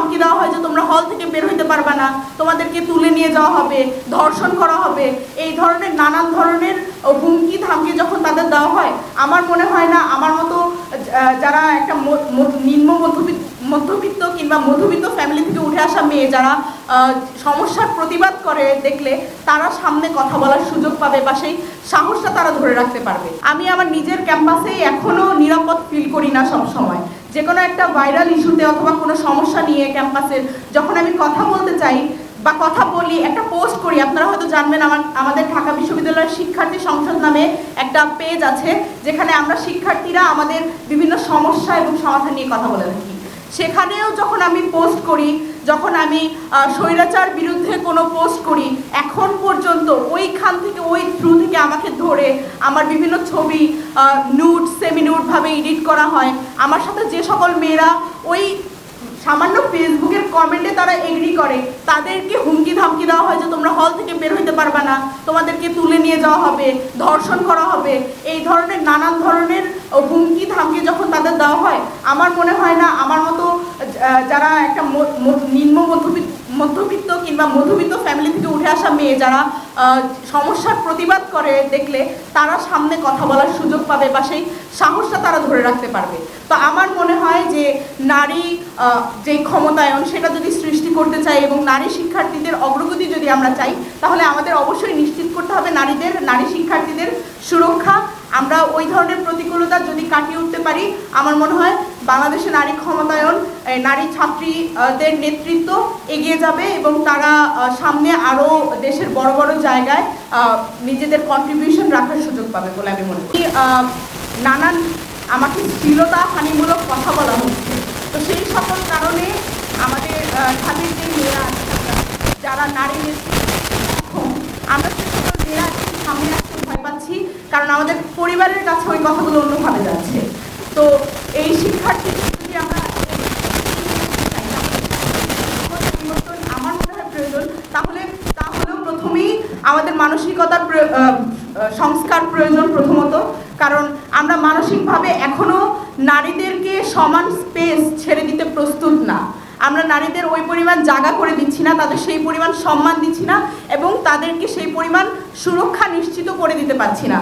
ধামকি দেওয়া হয় যে তোমরা হল থেকে বের হইতে পারবা না, তোমাদেরকে তুলে নিয়ে যাওয়া হবে, ধর্ষণ করা হবে। এই ধরনের, নানান ধরনের হুমকি ধামকি যখন তাদের দেওয়া হয়, আমার মনে হয় না, আমার মতো যারা একটা নিম্ন মধ্যবিত্ত মধ্যবিত্ত কিংবা মধ্যবিত্ত ফ্যামিলি থেকে উঠে আসা মেয়ে যারা সমস্যার প্রতিবাদ করে দেখলে, তারা সামনে কথা বলার সুযোগ পাবে বা সেই সাহসটা তারা ধরে রাখতে পারবে। আমি আমার নিজের ক্যাম্পাসে এখনও নিরাপদ ফিল করি না সব সময় যে কোনো একটা ভাইরাল ইস্যুতে অথবা কোনো সমস্যা নিয়ে ক্যাম্পাসের যখন আমি কথা বলতে চাই বা কথা বলি, একটা পোস্ট করি, আপনারা হয়তো জানবেন আমার, আমাদের ঢাকা বিশ্ববিদ্যালয়ের শিক্ষার্থী সংসদ নামে একটা পেজ আছে, যেখানে আমরা শিক্ষার্থীরা আমাদের বিভিন্ন সমস্যা এবং সমাধান নিয়ে কথা বলে থাকি। সেখানেও যখন আমি পোস্ট করি, যখন আমি স্বৈরাচার বিরুদ্ধে কোনো পোস্ট করি, এখন পর্যন্ত ওইখান থেকে আমাকে ধরে, আমার বিভিন্ন ছবি নুট সেমি নুটভাবে এডিট করা হয়। আমার সাথে যে সকল মেয়েরা ওই সামান্য ফেসবুকের কমেন্টে তারা এগ্রি করে, তাদেরকে হুমকি ধামকি দেওয়া হয় যে তোমরা হল থেকে বের হইতে পারবা না, তোমাদেরকে তুলে নিয়ে যাওয়া হবে, ধর্ষণ করা হবে। এই ধরনের, নানান ধরনের হুমকি ধামকি যখন তাদের দেওয়া হয়, আমার মনে হয় না, আমার মতো যারা একটা নিম্ন মধ্যবিত্ত মধ্যবিত্ত কিংবা মধ্যবিত্ত ফ্যামিলি থেকে উঠে আসা মেয়ে যারা সমস্যার প্রতিবাদ করে দেখলে তারা সামনে কথা বলার সুযোগ পাবে বা সেই সাহসটা তারা ধরে রাখতে পারবে। তো আমার মনে হয় যে নারী যে ক্ষমতায়ন সেটা যদি সৃষ্টি করতে চাই এবং নারী শিক্ষার্থীদের অগ্রগতি যদি আমরা চাই, তাহলে আমাদের অবশ্যই নিশ্চিত করতে হবে নারীদের, নারী শিক্ষার্থীদের সুরক্ষা। আমরা ওই ধরনের প্রতিকূলতা যদি কাটিয়ে উঠতে পারি, আমার মনে হয় বাংলাদেশে নারী ক্ষমতায়ন নারী ছাত্রীদের নেতৃত্ব এগিয়ে যাবে এবং তারা সামনে আরও দেশের বড় বড় জায়গায় নিজেদের কন্ট্রিবিউশন রাখার সুযোগ পাবে বলে আমি মনে করি। নানান আমাকে স্থিরতা হানিমূলক কথা বলা হচ্ছে। তো সেই সকল কারণে আমাদের আহ, যে মেয়েরা যারা নারী নেতৃত্বে আমরা সকল মেয়েরা সামনে আসতে ভয় পাচ্ছি কারণ আমাদের পরিবারের কাছে ওই কথাগুলো অন্যভাবে যাচ্ছে। তো এই শিক্ষার্থী যদি আমরা আমার মনে হয় প্রয়োজন তাহলে, তাহলেও প্রথমেই আমাদের মানসিকতার সংস্কার প্রয়োজন প্রথমত। কারণ আমরা মানসিকভাবে এখনও নারীদেরকে সমান স্পেস ছেড়ে দিতে প্রস্তুত না। আমরা নারীদের ওই পরিমাণ জায়গা করে দিচ্ছি না, তাদের সেই পরিমাণ সম্মান দিচ্ছি না এবং তাদেরকে সেই পরিমাণ সুরক্ষা নিশ্চিত করে দিতে পারছি না।